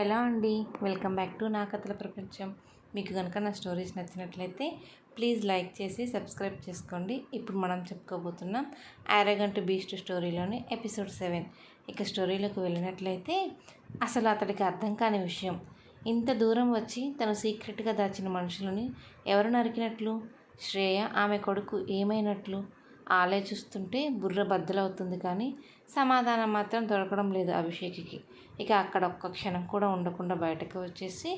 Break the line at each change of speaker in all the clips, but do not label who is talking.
Hello అండి? Welcome back to నా కథల ప్రపంచం. మీకు కనుక నా స్టోరీస్ నచ్చినట్లయితే ప్లీజ్ లైక్ చేసి సబ్స్క్రైబ్ చేసుకోండి. ఇప్పుడు మనం చెప్పుకోబోతున్నాం ఆరగంట బీస్ట్ స్టోరీలోని ఎపిసోడ్ సెవెన్. ఇక స్టోరీలోకి వెళ్ళినట్లయితే అసలు అతడికి అర్థం కాని విషయం. ఇంత దూరం వచ్చి తను సీక్రెట్గా దాచిన మనుషులని ఎవరు నరికినట్లు? శ్రేయ ఆమె కొడుకు ఏమైనట్లు? ఆలోచిస్తుంటే బుర్ర బద్దలవుతుంది కానీ సమాధానం మాత్రం దొరకడం లేదు అభిషేక్కి. ఇక అక్కడ ఒక్క క్షణం కూడా ఉండకుండా బయటకు వచ్చేసి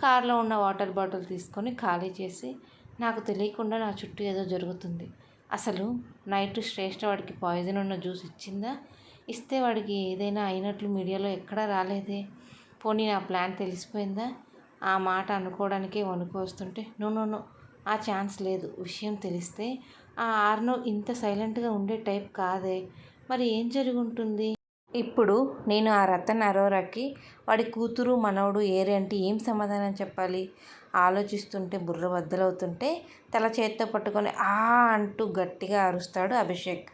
కారులో ఉన్న వాటర్ బాటిల్ తీసుకొని ఖాళీ చేసి నాకు తెలియకుండా నా చుట్టూ ఏదో జరుగుతుంది. అసలు నైట్ శ్రేష్ఠ వాడికి పాయిజన్ ఉన్న జ్యూస్ ఇచ్చిందా? ఇస్తే వాడికి ఏదైనా అయినట్లు మీడియాలో ఎక్కడా రాలేదే. పోనీ నా ప్లాన్ తెలిసిపోయిందా? ఆ మాట అనుకోవడానికే వణుకు వస్తుంటే నో నో నో ఆ ఛాన్స్ లేదు. విషయం తెలిస్తే ఆ ఆర్నో ఇంత సైలెంట్గా ఉండే టైప్ కాదే. మరి ఏం జరిగి ఉంటుంది? ఇప్పుడు నేను ఆ రతన్ అరోరాకి వాడి కూతురు మనవడు ఏరే అంటే ఏం సమాధానం చెప్పాలి? ఆలోచిస్తుంటే బుర్ర బద్దలవుతుంటే తల చేత్తో పట్టుకొని ఆ అంటూ గట్టిగా అరుస్తాడు అభిషేక్.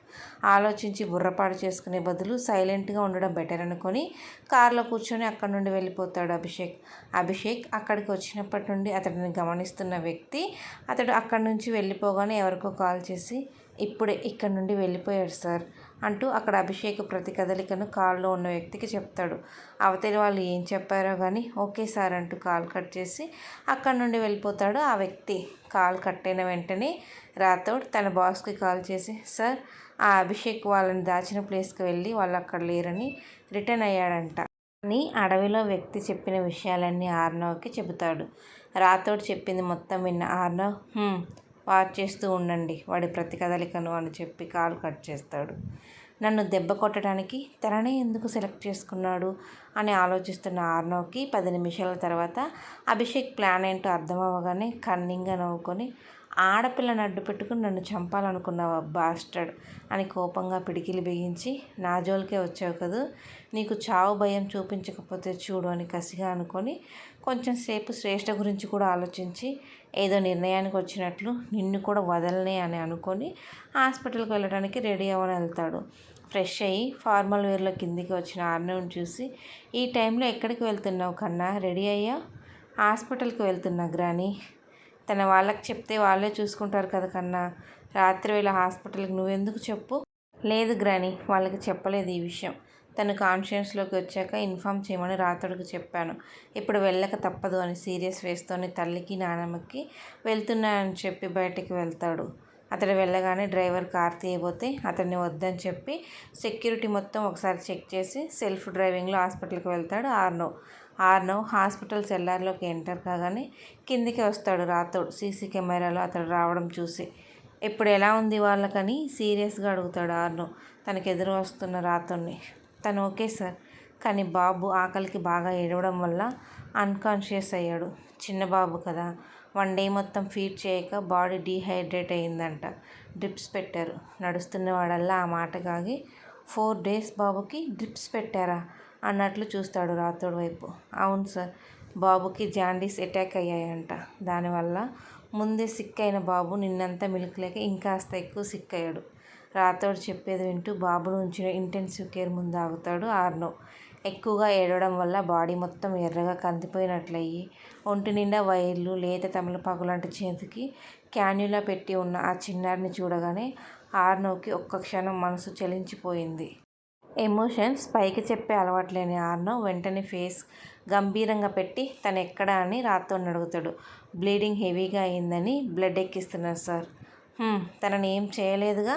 ఆలోచించి బుర్రపాడు చేసుకునే బదులు సైలెంట్గా ఉండడం బెటర్ అనుకొని కారులో కూర్చొని అక్కడి నుండి వెళ్ళిపోతాడు అభిషేక్. అభిషేక్ అక్కడికి వచ్చినప్పటి నుండి అతడిని గమనిస్తున్న వ్యక్తి అతడు అక్కడి నుంచి వెళ్ళిపోగానే ఎవరికో కాల్ చేసి ఇప్పుడే ఇక్కడి నుండి వెళ్ళిపోయాడు సార్. అంటూ అక్కడ అభిషేక్ ప్రతి కదలికను కాల్లో ఉన్న వ్యక్తికి చెప్తాడు. అవతలి వాళ్ళు ఏం చెప్పారో కానీ ఓకే సార్ అంటూ కాల్ కట్ చేసి అక్కడి నుండి వెళ్ళిపోతాడు ఆ వ్యక్తి. కాల్ కట్ అయిన వెంటనే రాథోడ్ తన బాస్కి కాల్ చేసి సార్ ఆ అభిషేక్ వాళ్ళని దాచిన ప్లేస్కి వెళ్ళి వాళ్ళు అక్కడ లేరని రిటర్న్ అయ్యాడంట అని అడవిలో వ్యక్తి చెప్పిన విషయాలన్నీ ఆర్నవ్కి చెబుతాడు. రాథోడ్ చెప్పింది మొత్తం విన్న ఆర్నవ్ వాచ్ చేస్తూ ఉండండి. వాడి ప్రతి కదలికను అని చెప్పి కాల్ కట్ చేస్తాడు. నన్ను దెబ్బ కొట్టడానికి తననే ఎందుకు సెలెక్ట్ చేసుకున్నాడు అని ఆలోచిస్తున్న ఆర్నవ్కి పది నిమిషాల తర్వాత అభిషేక్ ప్లాన్ ఏంటో అర్థమవ్వగానే కన్నింగ్గా నవ్వుకొని ఆడపిల్లని అడ్డు పెట్టుకుని నన్ను చంపాలనుకున్నావా బాస్టర్డ్ అని కోపంగా పిడికిలి బిగించి నా జోలికే వచ్చావు కదూ నీకు చావు భయం చూపించకపోతే చూడు అని కసిగా అనుకొని కొంచెం సేపు శ్రేష్ఠ గురించి కూడా ఆలోచించి ఏదో నిర్ణయానికి వచ్చినట్లు నిన్ను కూడా వదలనే అని అనుకొని హాస్పిటల్కి వెళ్ళడానికి రెడీ అవ్వని వెళ్తాడు. ఫ్రెష్ అయ్యి ఫార్మల్ వేర్లో కిందికి వచ్చిన ఆర్నవ్ని చూసి ఈ టైంలో ఎక్కడికి వెళ్తున్నావు కన్నా రెడీ అయ్యా? హాస్పిటల్కి వెళ్తున్నా గ్రాని. తన వాళ్ళకి చెప్తే వాళ్ళే చూసుకుంటారు కదా కన్నా. రాత్రి వేళ హాస్పిటల్కి నువ్వెందుకు చెప్పు? లేదు గ్రాని వాళ్ళకి చెప్పలేదు ఈ విషయం. తను కాన్షియన్స్లోకి వచ్చాక ఇన్ఫామ్ చేయమని రాతడికి చెప్పాను. ఇప్పుడు వెళ్ళక తప్పదు అని సీరియస్ వేస్తోని తల్లికి నానమ్మకి వెళ్తున్నానని చెప్పి బయటికి వెళ్తాడు. అతడు వెళ్ళగానే డ్రైవర్ కార్ తీయబోతే అతన్ని వద్దని చెప్పి సెక్యూరిటీ మొత్తం ఒకసారి చెక్ చేసి సెల్ఫ్ డ్రైవింగ్లో హాస్పిటల్కి వెళ్తాడు ఆర్నో. ఆర్నవ్ హాస్పిటల్ సెల్లార్లోకి ఎంటర్ కాగానే కిందికి వస్తాడు రాతోడు సీసీ కెమెరాలో అతడు రావడం చూసి. ఇప్పుడు ఎలా ఉంది వాళ్ళకని? సీరియస్గా అడుగుతాడు ఆర్నవ్ తనకు ఎదురు వస్తున్న రాతోడిని తను ఓకే సార్. కానీ బాబు ఆకలికి బాగా ఏడవడం వల్ల అన్కాన్షియస్ అయ్యాడు. చిన్న బాబు కదా. వన్ డే మొత్తం ఫీడ్ చేయక బాడీ డీహైడ్రేట్ అయ్యిందంట. డ్రిప్స్ పెట్టారు. నడుస్తున్న వాడల్లా ఆ మాట కాగి ఫోర్ డేస్ బాబుకి డ్రిప్స్ పెట్టారా? అన్నట్లు చూస్తాడు రాతోడు వైపు. అవును సార్ బాబుకి జాండీస్ అటాక్ అయ్యాయంట. దానివల్ల ముందే సిక్ అయిన బాబు నిన్నంతా మిల్క్ లేక ఇంకాస్త ఎక్కువ సిక్ అయ్యాడు రాతోడు చెప్పేది వింటూ బాబును ఉంచిన ఇంటెన్సివ్ కేర్ ముందు ఆగుతాడు ఆర్నో. ఎక్కువగా ఏడవడం వల్ల బాడీ మొత్తం ఎర్రగా కందిపోయినట్లయి ఒంటి నిండా వైర్లు లేత తమలపాకు లాంటి చేతికి క్యాన్యులా పెట్టి ఉన్న ఆ చిన్నారిని చూడగానే ఆర్నోకి ఒక్క క్షణం మనసు చలించిపోయింది. ఎమోషన్స్ పైకి చెప్పే అలవాట్లేని ఆర్నో వెంటనే ఫేస్ గంభీరంగా పెట్టి తను ఎక్కడా అని రాత్తోని అడుగుతాడు. బ్లీడింగ్ హెవీగా అయిందని బ్లడ్ ఎక్కిస్తున్నారు సార్. తనని ఏం చేయలేదుగా?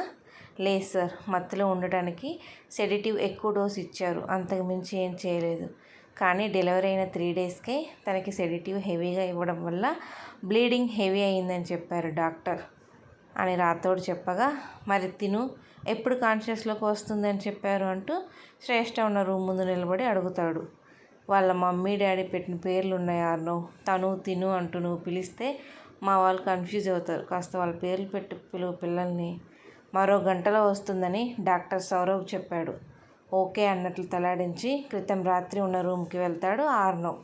లేదు సార్ మత్తులో ఉండటానికి సెడిటివ్ ఎక్కువ డోస్ ఇచ్చారు. అంతకు మించి ఏం చేయలేదు. కానీ డెలివరీ అయిన త్రీ డేస్కే తనకి సెడిటివ్ హెవీగా ఇవ్వడం వల్ల బ్లీడింగ్ హెవీ అయిందని చెప్పారు డాక్టర్. అని రాతోడు చెప్పగా మరి తిను ఎప్పుడు కాన్షియస్లోకి వస్తుందని చెప్పారు అంటూ శ్రేష్ఠ ఉన్న రూమ్ ముందు నిలబడి అడుగుతాడు. వాళ్ళ మమ్మీ డాడీ పెట్టిన పేర్లు ఉన్నాయి ఆర్నో తను తిను అంటూ నువ్వు పిలిస్తే మా వాళ్ళు కన్ఫ్యూజ్ అవుతారు. కాస్త వాళ్ళ పేర్లు పెట్టి పిలువు పిల్లల్ని. మరో గంటలో వస్తుందని డాక్టర్ సౌరవ్ చెప్పాడు. ఓకే అన్నట్లు తలాడించి క్రితం రాత్రి ఉన్న రూమ్కి వెళ్తాడు ఆర్నవ్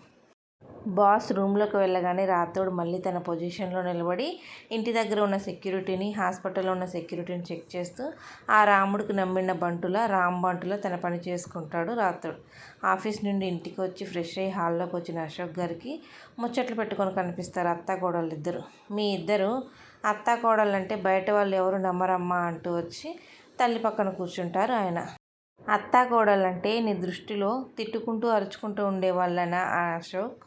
బాస్ రూమ్లోకి వెళ్ళగానే రాథోడ్ మళ్ళీ తన పొజిషన్లో నిలబడి ఇంటి దగ్గర ఉన్న సెక్యూరిటీని హాస్పిటల్లో ఉన్న సెక్యూరిటీని చెక్ చేస్తూ ఆ రాముడికి నమ్మిన బంటుల రామ్ బంటుల తన పని చేసుకుంటాడు రాథోడ్. ఆఫీస్ నుండి ఇంటికి వచ్చి ఫ్రెష్ అయ్యి హాల్లోకి వచ్చిన అశోక్ గారికి ముచ్చట్లు పెట్టుకొని కనిపిస్తారు అత్త కోడలు ఇద్దరు. మీ ఇద్దరు అత్త కోడళ్ళంటే బయట వాళ్ళు ఎవరు నమ్మరమ్మా అంటూ వచ్చి తల్లి పక్కన కూర్చుంటారు ఆయన. అత్తాకోడలంటే నీ దృష్టిలో తిట్టుకుంటూ అరుచుకుంటూ ఉండేవాళ్ళనా అశోక్?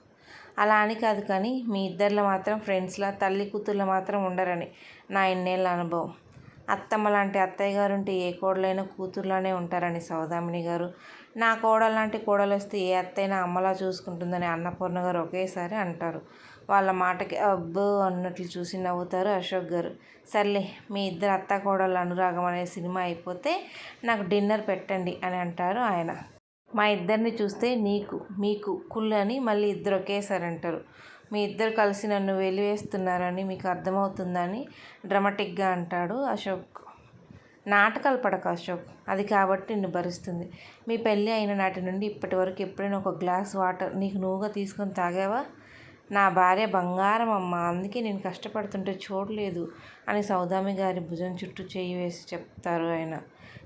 అలా అని కాదు కానీ మీ ఇద్దరిలో మాత్రం ఫ్రెండ్స్లా తల్లి కూతుర్లో మాత్రం ఉండరని నా ఇన్నేళ్ళ అనుభవం. అత్తమ్మ లాంటి అత్తయ్య గారు ఉంటే ఏ కోడలైనా కూతుర్లానే ఉంటారని సౌదామిని గారు. నా కోడలు లాంటి కోడలు వస్తే ఏ అత్తైనా అమ్మలా చూసుకుంటుందని అన్నపూర్ణ గారు ఒకేసారి అంటారు. వాళ్ళ మాటకి అబ్బో అన్నట్లు చూసి నవ్వుతారు అశోక్ గారు. సర్లే మీ ఇద్దరు అత్త కోడలు అనురాగం అనే సినిమా అయిపోతే నాకు డిన్నర్ పెట్టండి అని అంటారు ఆయన. మా ఇద్దరిని చూస్తే నీకు మీకు కుళ్ళు అని మళ్ళీ ఇద్దరు ఒకేసారి అంటారు మీ ఇద్దరు కలిసి నన్ను వెలివేస్తున్నారని మీకు అర్థమవుతుందని డ్రమాటిక్గా అంటాడు అశోక్. నాటకాలు పడక అశోక్. అది కాబట్టి నిన్ను భరిస్తుంది. మీ పెళ్ళి అయిన నాటి నుండి ఇప్పటి వరకు ఎప్పుడైనా ఒక గ్లాస్ వాటర్ నీకు నువ్వుగా తీసుకొని తాగావా? నా భార్య బంగారం అమ్మ. అందుకే నేను కష్టపడుతుంటే చూడలేదు అని సౌదామి గారి భుజం చుట్టూ చేయి వేసి చెప్తారు ఆయన.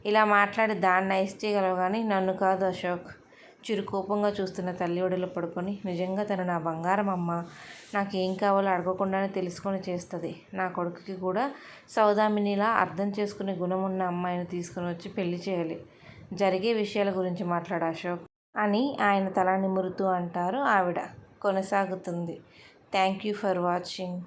ఇలా మాట్లాడి దాన్ని నైస్ చేయగలవు కానీ నన్ను కాదు అశోక్. చిరు కోపంగా చూస్తున్న తల్లి ఒడిలో పడుకొని నిజంగా తను నా బంగారం అమ్మ. నాకు ఏం కావాలో అడగకుండానే తెలుసుకొని చేస్తుంది. నా కొడుకుకి కూడా సౌదామినిలా అర్థం చేసుకునే గుణం ఉన్న అమ్మాయిని తీసుకుని వచ్చి పెళ్ళి చేయాలి. జరిగే విషయాల గురించి మాట్లాడు అశోక్ అని ఆయన తల నిమురుతూ అంటారు ఆవిడ. కొనసాగుతుంది. Thank you for watching.